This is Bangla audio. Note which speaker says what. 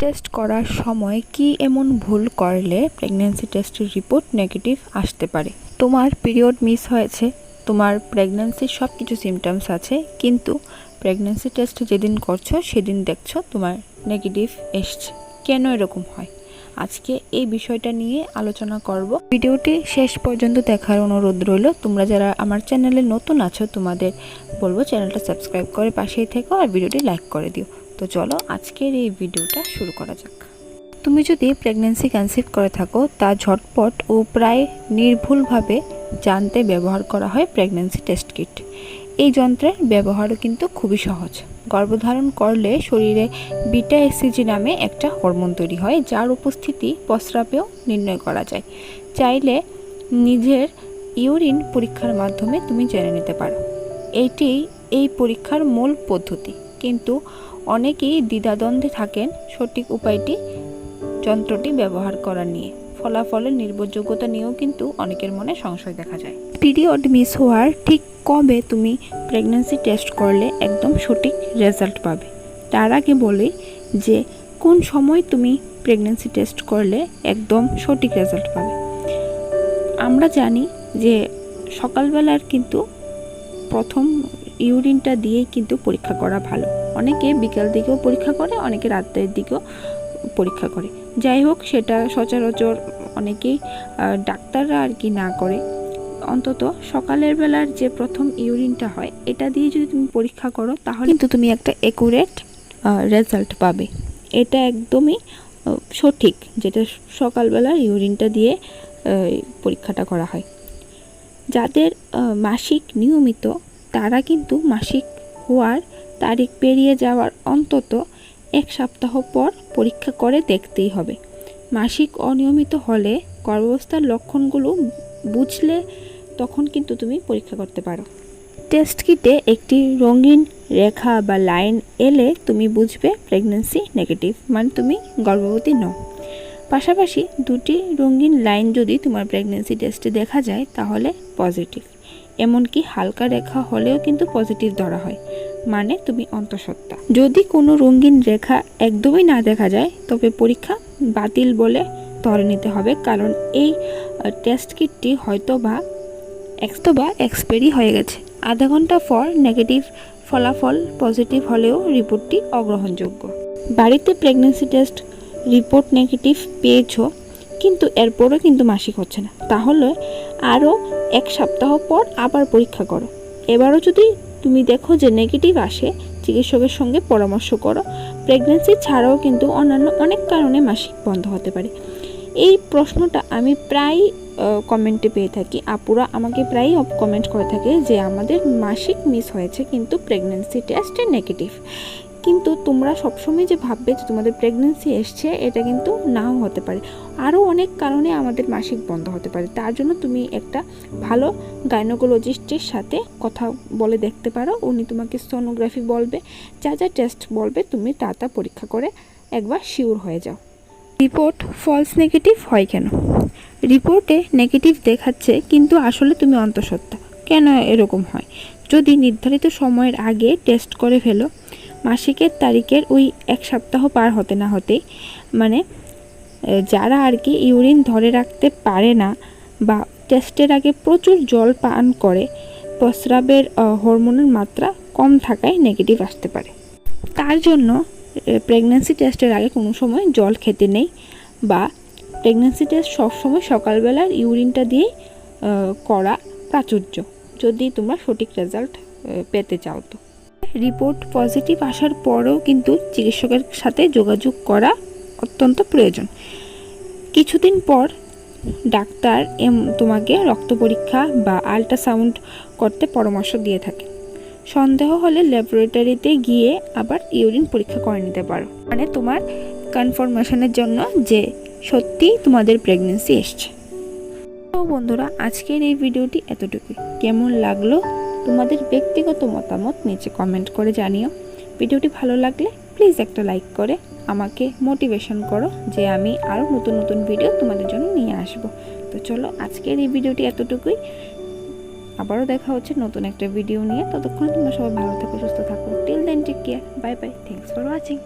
Speaker 1: টেস্ট করার সময় কি এমন ভুল করলে প্রেগন্যান্সি টেস্টের রিপোর্ট নেগেটিভ আসতে পারে? তোমার পিরিয়ড মিস হয়েছে, তোমার প্রেগন্যান্সির সব কিছু সিমটমস আছে, কিন্তু প্রেগন্যান্সি টেস্ট যেদিন করছ, সেদিন দেখছ তোমার নেগেটিভ এসছে। কেন এরকম হয়? আজকে এই বিষয়টা নিয়ে আলোচনা করব। ভিডিওটি শেষ পর্যন্ত দেখার অনুরোধ রইল। তোমরা যারা আমার চ্যানেলে নতুন আছো, তোমাদের বলব চ্যানেলটা সাবস্ক্রাইব করে পাশেই থেকো আর ভিডিওটি লাইক করে দিও। তো চলো আজকের এই ভিডিওটা শুরু করা যাক। তুমি যদি প্রেগন্যান্সি কনসিভ করে থাকো, তা ঝটপট ও প্রায় নির্ভুলভাবে জানতে ব্যবহার করা হয় প্রেগন্যান্সি টেস্ট কিট এই যন্ত্রের ব্যবহারও কিন্তু খুবই সহজ। গর্ভধারণ করলে শরীরে বিটা এসিজি নামে একটা হরমোন তৈরি হয়, যার উপস্থিতি প্রস্রাবেও নির্ণয় করা যায়। চাইলে নিজের ইউরিন পরীক্ষার মাধ্যমে তুমি জেনে নিতে পারো। এইটি এই পরীক্ষার মূল পদ্ধতি। কিন্তু অনেকেই দ্বিধাদ্বন্দ্বে থাকেন সঠিক উপায়টি, যন্ত্রটি ব্যবহার করা নিয়ে। ফলাফলের নির্ভরযোগ্যতা নিয়েও কিন্তু অনেকের মনে সংশয় দেখা যায়। পিরিয়ড মিস হওয়ার ঠিক কবে তুমি প্রেগন্যান্সি টেস্ট করলে একদম সঠিক রেজাল্ট পাবে? তার আগে বলি যে, কোন সময় তুমি প্রেগন্যান্সি টেস্ট করলে একদম সঠিক রেজাল্ট পাবে? আমরা জানি যে সকালবেলার কিন্তু প্রথম ইউরিনটা দিয়েই কিন্তু পরীক্ষা করা ভালো। অনেকে বিকাল দিকেও পরীক্ষা করে অনেকে রাতের দিকেও পরীক্ষা করে। যাই হোক সেটা সচরাচর অনেকেই ডাক্তাররা আর কি না করে। অন্তত সকালের বেলার যে প্রথম ইউরিনটা হয় এটা দিয়ে যদি তুমি পরীক্ষা করো তাহলে কিন্তু তুমি একটা একুরেট রেজাল্ট পাবে। এটা একদমই সঠিক যেটা সকালবেলার ইউরিনটা দিয়ে পরীক্ষাটা করা হয়। যাদের মাসিক নিয়মিত তারা কিন্তু মাসিক হওয়ার তারিখ পেরিয়ে যাওয়ার অন্তত এক সপ্তাহ পর পরীক্ষা করে দেখতেই হবে। মাসিক অনিয়মিত হলে গর্ভাবস্থার লক্ষণগুলো বুঝলে তখন কিন্তু তুমি পরীক্ষা করতে পারো। টেস্ট কিটে একটি রঙিন রেখা বা লাইন এলে তুমি বুঝবে প্রেগন্যান্সি নেগেটিভ মানে তুমি গর্ভবতী নও। পাশাপাশি দুটি রঙিন লাইন যদি তোমার প্রেগন্যান্সি টেস্টে দেখা যায় তাহলে পজিটিভ। এমনকি হালকা রেখা হলেও কিন্তু পজিটিভ ধরা হয়। মানে তুমি অন্তঃসত্ত্বা। যদি কোনো রঙিন রেখা একদমই না দেখা যায়, তবে পরীক্ষা বাতিল বলে ধরে নিতে হবে। কারণ এই টেস্ট কিটটি হয়তো বা এক্সতো বা এক্সপায়ারি হয়ে গেছে। আধা ঘণ্টা পর নেগেটিভ ফলাফল পজিটিভ হলেও রিপোর্টটি অগ্রহণযোগ্য। বাড়িতে প্রেগন্যান্সি টেস্ট রিপোর্ট নেগেটিভ পেয়েছ, কিন্তু এরপরও কিন্তু মাসিক হচ্ছে না। তাহলে আরও এক সপ্তাহ পর আবার পরীক্ষা করো। এবারও যদি তুমি দেখো যে নেগেটিভ আসে, চিকিৎসকের সঙ্গে পরামর্শ করো। প্রেগন্যান্সি ছাড়াও কিন্তু অন্যান্য অনেক কারণে মাসিক বন্ধ হতে পারে। এই প্রশ্নটা আমি প্রায় কমেন্টে পেয়ে থাকি। আপুরা আমাকে প্রায়ই কমেন্ট করে থাকে যে আমাদের মাসিক মিস হয়েছে কিন্তু প্রেগন্যান্সি টেস্টে নেগেটিভ কিন্তু তোমরা সবসময় যে ভাববে যে তোমাদের প্রেগন্যান্সি এসছে, এটা কিন্তু নাও হতে পারে। আরও অনেক কারণে আমাদের মাসিক বন্ধ হতে পারে। তার জন্য তুমি একটা ভালো গাইনোকোলজিস্টের সাথে কথা বলে দেখতে পারো। উনি তোমাকে সোনোগ্রাফি বলবে, যা যা টেস্ট বলবে তুমি তা তা পরীক্ষা করে একবার শিওর হয়ে যাও। রিপোর্ট ফলস নেগেটিভ হয় কেন? রিপোর্টে নেগেটিভ দেখাচ্ছে কিন্তু আসলে তুমি অন্তঃসত্ত্বা। কেন এরকম হয়? যদি নির্ধারিত সময়ের আগে টেস্ট করে ফেলো মাসিকের তারিখের ওই এক সপ্তাহ পার হতে না হতেই মানে যারা আর কি ইউরিন ধরে রাখতে পারে না বা টেস্টের আগে প্রচুর জল পান করে, প্রস্রাবের হরমোনের মাত্রা কম থাকায় নেগেটিভ আসতে পারে। তার জন্য প্রেগন্যান্সি টেস্টের আগে কোনো সময় জল খেতে নেই বা প্রেগন্যান্সি টেস্ট সবসময় সকালবেলার ইউরিনটা দিয়ে করা প্রাচুর্য। যদি তোমরা সঠিক রেজাল্ট পেতে চাও তো। রিপোর্ট পজিটিভ আসার পরেও কিন্তু চিকিৎসকের সাথে যোগাযোগ করা অত্যন্ত প্রয়োজন। কিছুদিন পর ডাক্তার এম তোমাকে রক্ত পরীক্ষা বা আল্ট্রাসাউন্ড করতে পরামর্শ দিয়ে থাকে। সন্দেহ হলে ল্যাবরেটরিতে গিয়ে আবার ইউরিন পরীক্ষা করে নিতে পারো। মানে তোমার কনফার্মেশনের জন্য যে সত্যি তোমাদের প্রেগনেন্সি এসছে। তো বন্ধুরা, আজকের এই ভিডিওটি এতটুকুই। কেমন লাগল? তোমাদের ব্যক্তিগত মতামত নিচে কমেন্ট করে জানিও। ভিডিওটি ভালো লাগলে প্লিজ একটা লাইক করে, আমাকে মোটিভেশন করো যে আমি আরও নতুন নতুন ভিডিও তোমাদের জন্য নিয়ে আসব। তো চলো আজকের এই ভিডিওটি এতটুকুই। আবারও দেখা হচ্ছে নতুন একটা ভিডিও নিয়ে। ততক্ষণ তোমরা সবাই ভালো থাকো, সুস্থ থাকো। Till then take care bye bye thanks for watching